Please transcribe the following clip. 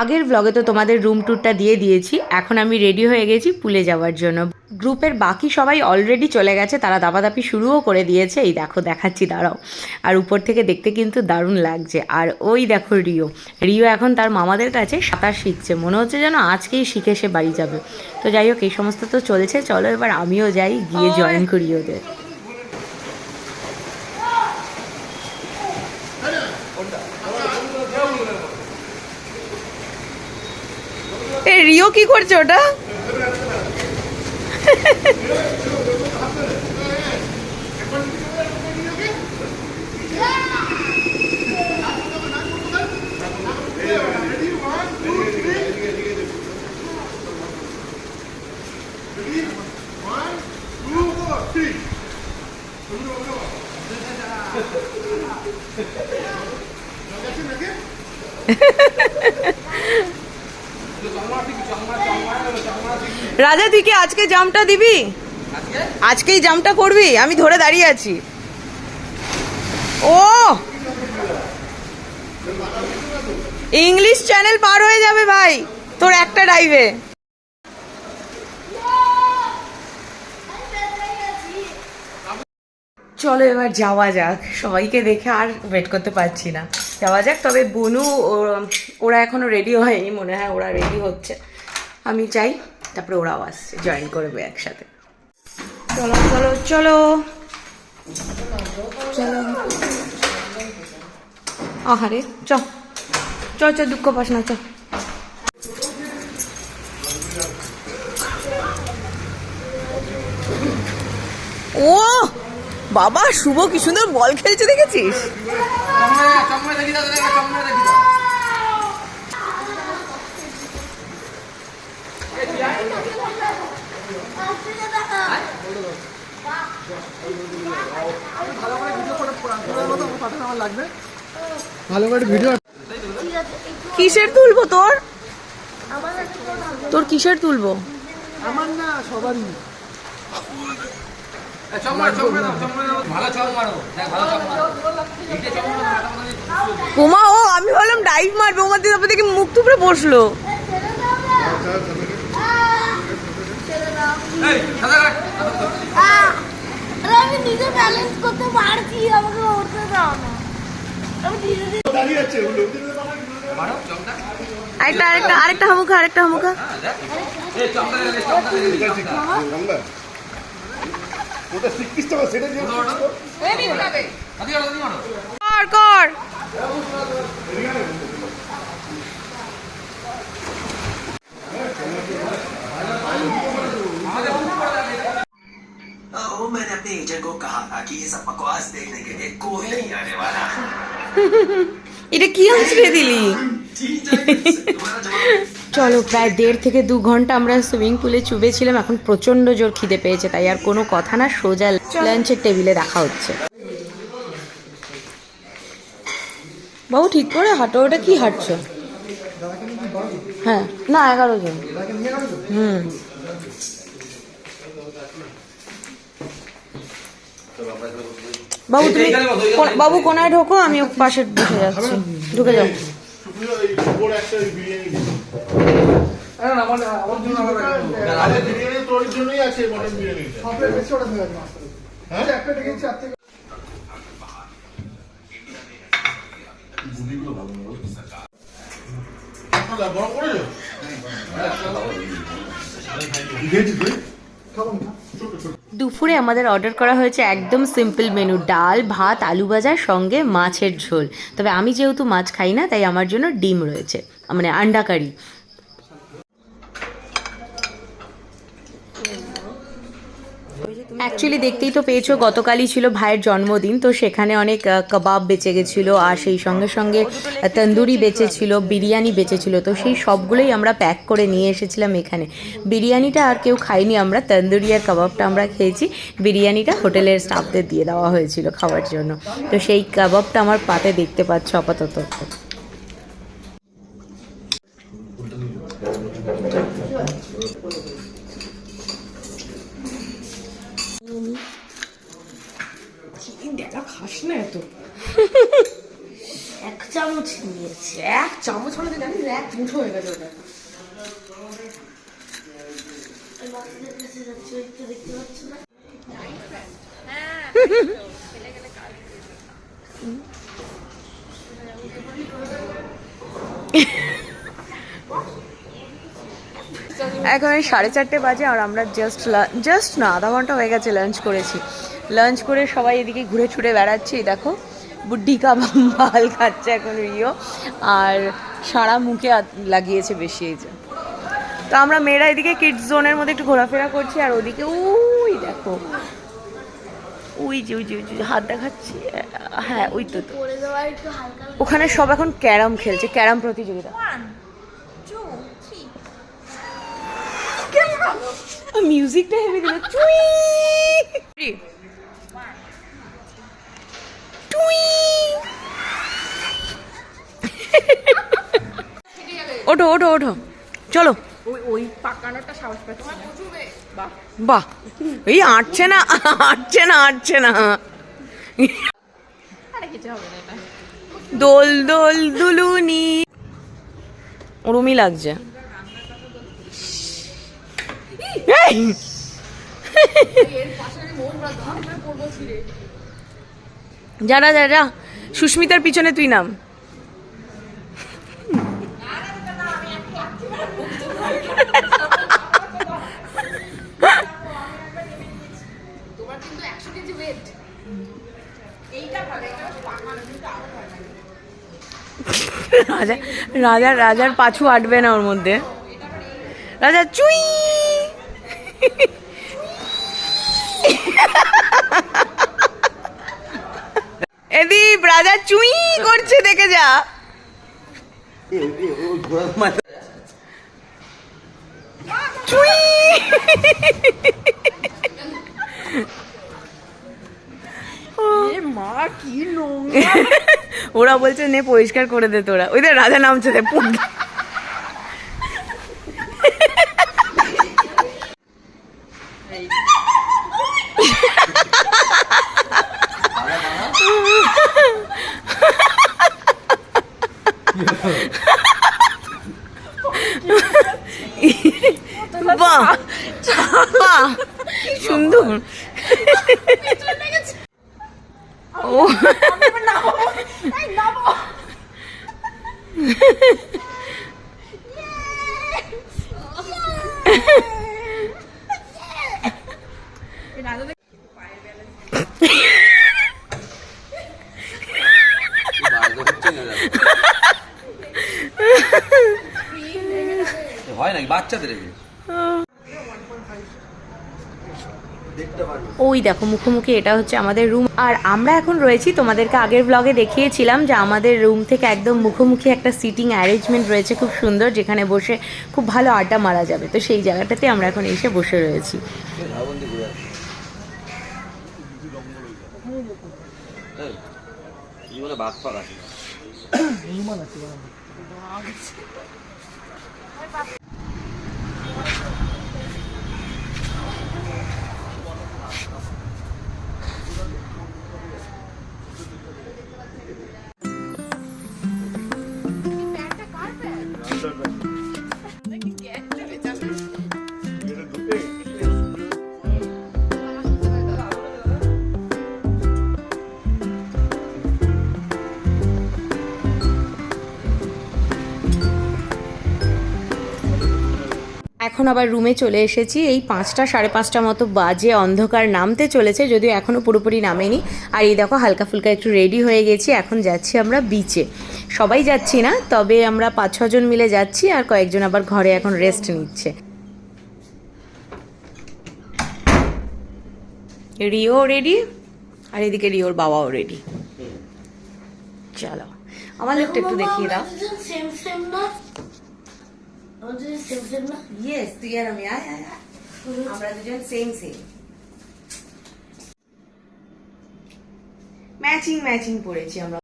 আগের ব্লগে তো তোমাদের রুম ট্যুরটা দিয়ে দিয়েছি এখন আমি রেডি হয়ে গেছি পুলে যাওয়ার জন্য। গ্রুপের বাকি সবাই অলরেডি চলে গেছে তারা দাপাদাপি শুরুও করে দিয়েছে এই দেখো দেখাচ্ছি দাঁড়াও। আর উপর থেকে দেখতে কিন্তু দারুণ লাগছে। আর ওই দেখো রিও রিও এখন তার মামাদের কাছে সাঁতার শিখছে মনে হচ্ছে যেন আজকেই শিখে সে বাড়ি যাবে। তো যাই হোক এই সমস্ত তো চলছে চলো এবার আমিও যাই গিয়ে জয়েন করি ওদের। এ রিও কি করছে ওটা রাজা তুই কি আজকে জামটা দিবি? আজকেই জামটা করবি? আমি ধরে দাঁড়িয়ে আছি। ও! ইংলিশ চ্যানেল পার হয়ে যাবে ভাই তোর একটা ডাইভে চলো এবার যাওয়া যাক। সবাইকে দেখে আর ওয়েট করতে পারছি না। যাওয়া যাক তবে বনু ওরা এখনও রেডি হয়নি মনে হয় ওরা রেডি হচ্ছে। আমি চাই তারপরে ওরাও আসছে জয়েন করবে একসাথে। চলো চলো চলো। চলো। আহারে চ। চ চ দুঃখ পাস না চ। ও বাবা শুভ কি সুন্দর বল খেলছে দেখেছিস? ভালো কিসের তুলবো তোর? তোর কিসের তুলবো? আমার না সবারই উমা, ও, আমি ভাবলাম ডাইভ মারবে উমা দিয়ে তারপর দেখি মুখ টুকরে বসল। আমি নিজে ব্যালেন্স করতে পারছি আমাকে উঠতে দাও না। আমি ধীরে ধীরে আরেকটা আরেকটা আরেকটা হামুখা আরেকটা হামুখা। ওটা শিখিস তো সেটা দিয়ে কর কর। वो मैंने अपने एजेंट को कहा था कि ये सब बकवास देखने के लिए कोई नहीं आने वाला এটা কি আঁচড়ে দিলি तुम्हारा जवाब চলো প্রায় দেড় থেকে দু ঘন্টা আমরা সুইমিং পুলে চুবেছিলাম এখন প্রচন্ড জোর খিদে পেয়েছে তাই আর কোনো কথা না সোজা লাঞ্চের টেবিলে দেখা হচ্ছে বাবু ঠিক করে হাঁটো ওটা কি হাঁটছো হ্যাঁ না এগারো জন হুম বাবু তুমি বাবু কোনায় ঢোকো আমি পাশে বসে যাচ্ছি। ঢুকে যাও। আমাদের দুপুরে আমাদের অর্ডার করা হয়েছে একদম সিম্পল মেনু ডাল, ভাত, আলু ভাজার সঙ্গে মাছের ঝোল। তবে আমি যেহেতু মাছ খাই না, তাই আমার জন্য ডিম রয়েছে মানে আন্ডা কারি। অ্যাকচুয়ালি দেখতেই তো পেয়েছ, গতকালই ছিল ভাইয়ের জন্মদিন, তো সেখানে অনেক কাবাব বেঁচে গেছিল, আর সেই সঙ্গে সঙ্গে তন্দুরি বেঁচেছিল, বিরিয়ানি বেঁচেছিল, তো সেই সবগুলোই আমরা প্যাক করে নিয়ে এসেছিলাম এখানে। বিরিয়ানিটা আর কেউ খাইনি আমরা, তন্দুরি আর কাবাবটা আমরা খেয়েছি, বিরিয়ানিটা হোটেলের স্টাফদের দিয়ে দেওয়া হয়েছিল খাওয়ার জন্য। তো সেই কাবাবটা আমার পাতে দেখতে পাচ্ছ আপাতত। এক চামচ চামচ নিয়েছে। এক চামচ হলে জানিস এক মুঠো হয়ে গেছে ওটা। না? এখন সাড়ে চারটে বাজে আর আমরা জাস্ট জাস্ট না আধা ঘণ্টা হয়ে গেছে লাঞ্চ করেছি। লাঞ্চ করে সবাই এদিকে ঘুরে ছুটে বেড়াচ্ছি দেখো। বুড্ডি কাবাল খাচ্ছে এখন রিও। আর সারা মুখে লাগিয়েছে বেশি এই যে। তো আমরা মেয়েরা এদিকে কিডস জোনের মধ্যে একটু ঘোরাফেরা করছি আর ওদিকে ওই দেখো। ওই যে ওই যে ওই যে হাত দেখাচ্ছি। হ্যাঁ ওই তো ওখানে সব এখন ক্যারাম খেলছে ক্যারাম প্রতিযোগিতা। মিউজিকটা হেভি দিল। চুই! ওঠো ওঠো ওঠো। চলো। বাহ। এই আটছে না আটছে না আটছে না। দোল দোল দুলুনি। ওরমই লাগছে। এই! যা যা যা সুস্মিতার পিছনে তুই নাম। রাজা রাজার রাজার পাছু আটবে না ওর মধ্যে। রাজা, চুই! এদীপ, রাজা চুই করছে, দেখে যা। চুই! মা কি নোংরা। ওরা বলছে নে পরিষ্কার করে দে তোরা। ওই দেখ রাজা নামছে দে পুন বাহ বাহ কি সুন্দর ও হয় নাকি বাচ্চাদের এগুলো ওই দেখো মুখোমুখি এটা হচ্ছে আমাদের রুম আর আমরা এখন রয়েছি তোমাদেরকে আগের ব্লগে দেখিয়েছিলাম যে আমাদের রুম থেকে একদম মুখোমুখি একটা সিটিং অ্যারেঞ্জমেন্ট রয়েছে খুব সুন্দর যেখানে বসে খুব ভালো আড্ডা মারা যাবে। তো সেই জায়গাটাতে আমরা এখন এসে বসে রয়েছি। আছে। এখন আবার রুমে চলে এসেছি। এই পাঁচটা সাড়ে পাঁচটা মতো বাজে অন্ধকার নামতে চলেছে যদিও এখনও পুরোপুরি নামেনি। আর এই দেখো হালকা ফুলকা একটু রেডি হয়ে গেছি এখন যাচ্ছি আমরা বিচে সবাই যাচ্ছি না তবে আমরা পাঁচ ছজন মিলে যাচ্ছি আর কয়েকজন আবার ঘরে এখন রেস্ট নিচ্ছে। রিও রেডি আর এদিকে রিওর বাবাও রেডি চলো। আমার লোকটা একটু দেখিয়ে দাও সেম সেম না আমাদের সেম সেম না ইয়েস তুই আর আমি আয় আয় আয়। আমরা দুজন সেম সেম ম্যাচিং ম্যাচিং পড়েছি আমরা।